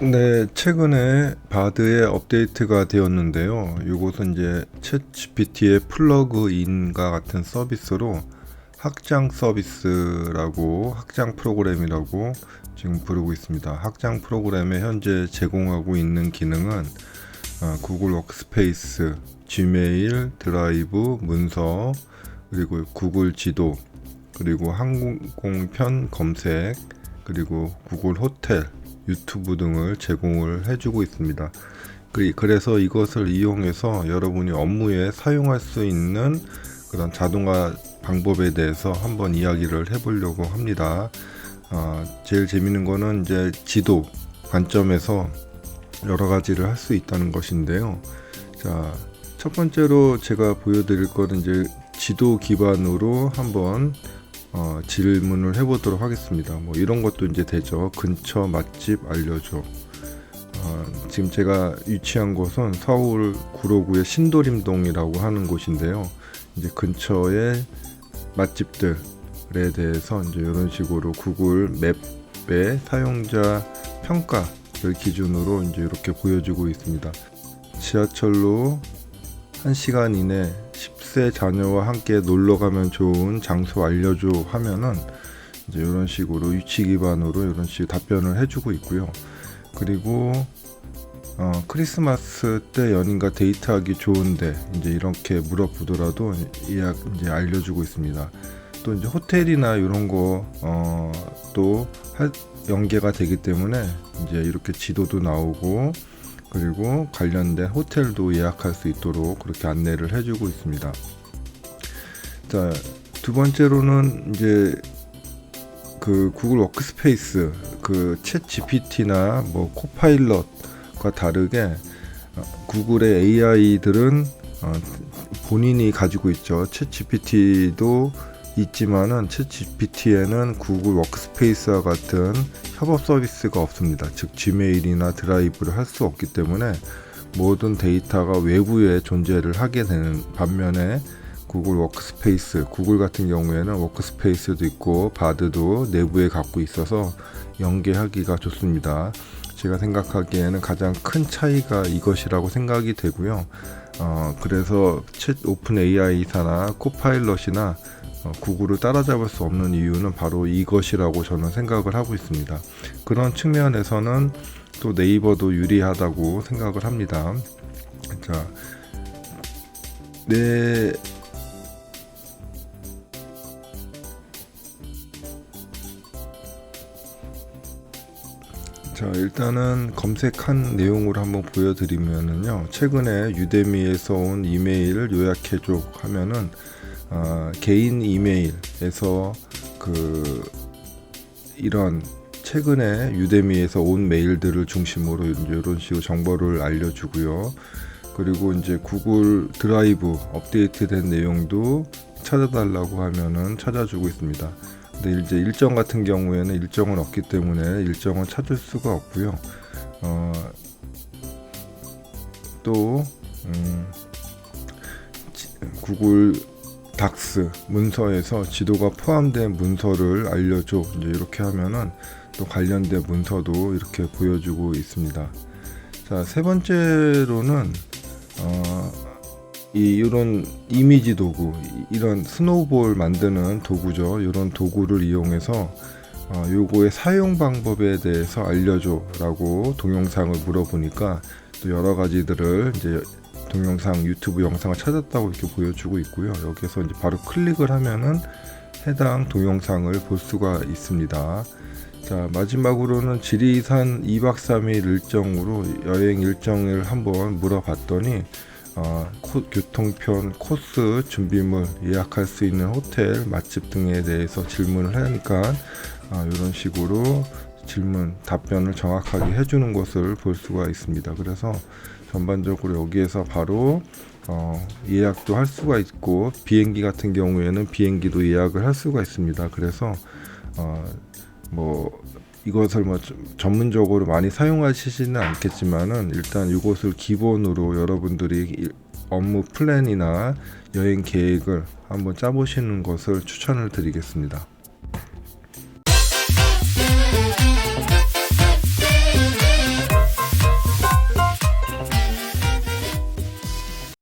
네, 최근에 바드에 업데이트가 되었는데요. 이것은 이제 챗 GPT의 플러그인과 같은 서비스로 확장 서비스라고 확장 프로그램이라고 지금 부르고 있습니다. 확장 프로그램에 현재 제공하고 있는 기능은 어, 구글 워크스페이스, 지메일, 드라이브, 문서, 그리고 구글 지도, 그리고 항공편 검색, 그리고 구글 호텔, 유튜브 등을 제공을 해주고 있습니다. 그래서 이것을 이용해서 여러분이 업무에 사용할 수 있는 그런 자동화 방법에 대해서 한번 이야기를 해보려고 합니다. 아, 제일 재밌는 거는 이제 지도 관점에서 여러 가지를 할 수 있다는 것인데요. 자, 첫 번째로 제가 보여드릴 거는 이제 지도 기반으로 한번 어, 질문을 해보도록 하겠습니다. 뭐 이런 것도 이제 되죠. 근처 맛집 알려줘. 어, 지금 제가 위치한 곳은 서울 구로구의 신도림동이라고 하는 곳인데요. 이제 근처에 맛집들에 대해서 이제 이런 식으로 구글 맵의 사용자 평가를 기준으로 이제 이렇게 보여주고 있습니다. 지하철로 1시간 이내 10세 자녀와 함께 놀러 가면 좋은 장소 알려줘 하면은 이제 이런 식으로 위치 기반으로 이런 식으로 답변을 해주고 있고요. 그리고 어, 크리스마스 때 연인과 데이트하기 좋은데 이제 이렇게 물어보더라도 예약 이제 알려주고 있습니다. 또 이제 호텔이나 이런 거또 연계가 되기 때문에 이제 이렇게 지도도 나오고 그리고 관련된 호텔도 예약할 수 있도록 그렇게 안내를 해주고 있습니다. 자, 두 번째로는 이제 그 구글 워크스페이스 그챗 GPT나 뭐 코파일럿과 다르게 어, 구글의 AI들은 어, 본인이 가지고 있죠. 챗 GPT도 있지만은 챗 GPT에는 구글 워크스페이스와 같은 협업 서비스가 없습니다. 즉 지메일이나 드라이브를 할 수 없기 때문에 모든 데이터가 외부에 존재를 하게 되는 반면에 구글 워크스페이스, 구글 같은 경우에는 워크스페이스도 있고 바드도 내부에 갖고 있어서 연계하기가 좋습니다. 제가 생각하기에는 가장 큰 차이가 이것이라고 생각이 되고요. 어, 그래서 챗 오픈 AI사나 코파일럿이나 어, 구글을 따라잡을 수 없는 이유는 바로 이것이라고 저는 생각을 하고 있습니다. 그런 측면에서는 또 네이버도 유리하다고 생각을 합니다. 자, 네. 자, 일단은 검색한 내용을 한번 보여드리면은요. 최근에 유데미에서 온 이메일을 요약해줘 하면은 아, 개인 이메일에서 그 이런 최근에 유데미에서 온 메일들을 중심으로 이런 식으로 정보를 알려주고요. 그리고 이제 구글 드라이브 업데이트된 내용도 찾아달라고 하면은 찾아주고 있습니다. 근데 이제 일정 같은 경우에는 일정은 없기 때문에 일정은 찾을 수가 없고요. 어, 또 음, 지- 구글 닥스 문서에서 지도가 포함된 문서를 알려줘 이제 이렇게 하면은 또 관련된 문서도 이렇게 보여주고 있습니다. 자 세 번째로는 어, 이 이런 이미지 도구 이- 이런 스노우볼 만드는 도구죠. 이런 도구를 이용해서 어, 요거의 사용 방법에 대해서 알려줘라고 동영상을 물어보니까 또 여러 가지들을 이제 동영상 유튜브 영상을 찾았다고 이렇게 보여주고 있고요. 여기서 이제 바로 클릭을 하면은 해당 동영상을 볼 수가 있습니다. 자 마지막으로는 지리산 2박 3일 일정으로 여행 일정을 한번 물어봤더니 어, 코- 교통편, 코스, 준비물, 예약할 수 있는 호텔, 맛집 등에 대해서 질문을 하니까 아, 이런 식으로 질문, 답변을 정확하게 해주는 것을 볼 수가 있습니다. 그래서 전반적으로 여기에서 바로 어, 예약도 할 수가 있고 비행기 같은 경우에는 비행기도 예약을 할 수가 있습니다. 그래서 어, 뭐 이것을 뭐좀 전문적으로 많이 사용하시지는 않겠지만은 일단 이것을 기본으로 여러분들이 일- 업무 플랜이나 여행 계획을 한번 짜보시는 것을 추천을 드리겠습니다.